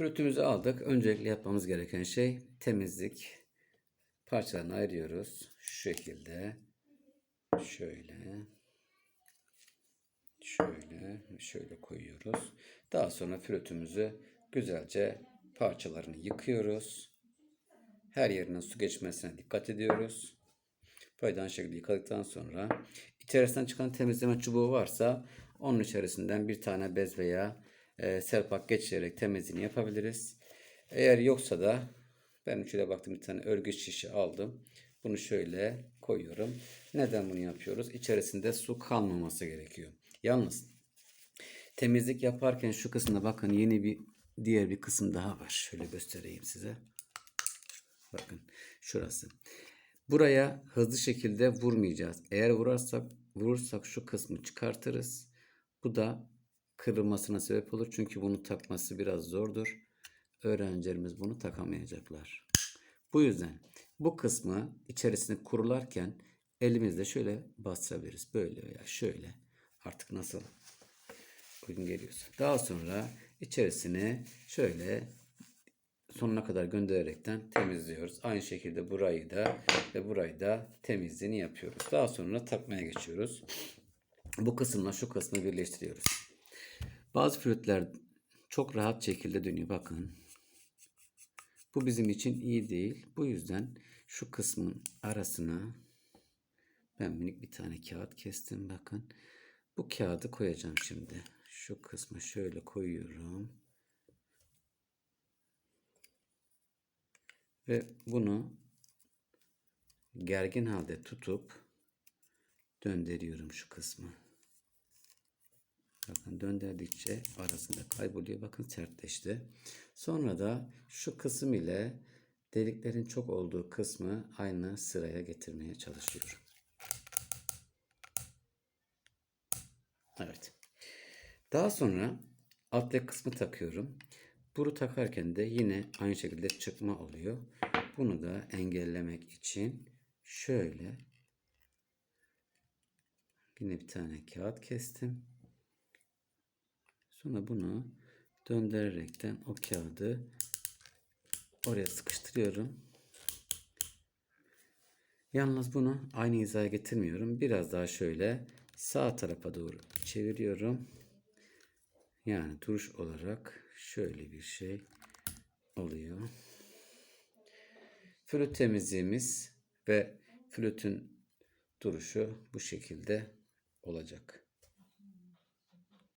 Flütümüzü aldık. Öncelikle yapmamız gereken şey temizlik. Parçalarını ayırıyoruz. Şu şekilde. Şöyle. Şöyle. Şöyle koyuyoruz. Daha sonra flütümüzü güzelce parçalarını yıkıyoruz. Her yerine su geçmesine dikkat ediyoruz. Böyle aynı şekilde yıkadıktan sonra içerisinden çıkan temizleme çubuğu varsa onun içerisinden bir tane bez veya e, serpak geçirerek temizliğini yapabiliriz. Eğer yoksa da ben şöyle baktım bir tane örgü şişi aldım. Bunu şöyle koyuyorum. Neden bunu yapıyoruz? İçerisinde su kalmaması gerekiyor. Yalnız temizlik yaparken şu kısımda bakın yeni bir diğer bir kısım daha var. Şöyle göstereyim size. Bakın şurası. Buraya hızlı şekilde vurmayacağız. Eğer vurarsak vurursak şu kısmı çıkartırız. Bu da kırılmasına sebep olur. Çünkü bunu takması biraz zordur. Öğrencilerimiz bunu takamayacaklar. Bu yüzden bu kısmı içerisine kurularken elimizle şöyle bastırabiliriz. Böyle veya şöyle. Artık nasıl uygun geliyorsa. Daha sonra içerisine şöyle sonuna kadar göndererekten temizliyoruz. Aynı şekilde burayı da ve burayı da temizliğini yapıyoruz. Daha sonra takmaya geçiyoruz. Bu kısımla şu kısmı birleştiriyoruz. Bazı flütler çok rahat şekilde dönüyor. Bakın. Bu bizim için iyi değil. Bu yüzden şu kısmın arasına ben minik bir tane kağıt kestim. Bakın. Bu kağıdı koyacağım şimdi. Şu kısmı şöyle koyuyorum. Ve bunu gergin halde tutup döndürüyorum şu kısmı. Bakın döndürdükçe arasında kayboluyor. Bakın sertleşti. Sonra da şu kısım ile deliklerin çok olduğu kısmı aynı sıraya getirmeye çalışıyorum. Evet. Daha sonra alttaki kısmı takıyorum. Bunu takarken de yine aynı şekilde çıkma oluyor. Bunu da engellemek için şöyle yine bir tane kağıt kestim. Sonra bunu döndürerekten o kağıdı oraya sıkıştırıyorum. Yalnız bunu aynı hizaya getirmiyorum. Biraz daha şöyle sağ tarafa doğru çeviriyorum. Yani duruş olarak şöyle bir şey oluyor. Flüt temizliğimiz ve flütün duruşu bu şekilde olacak.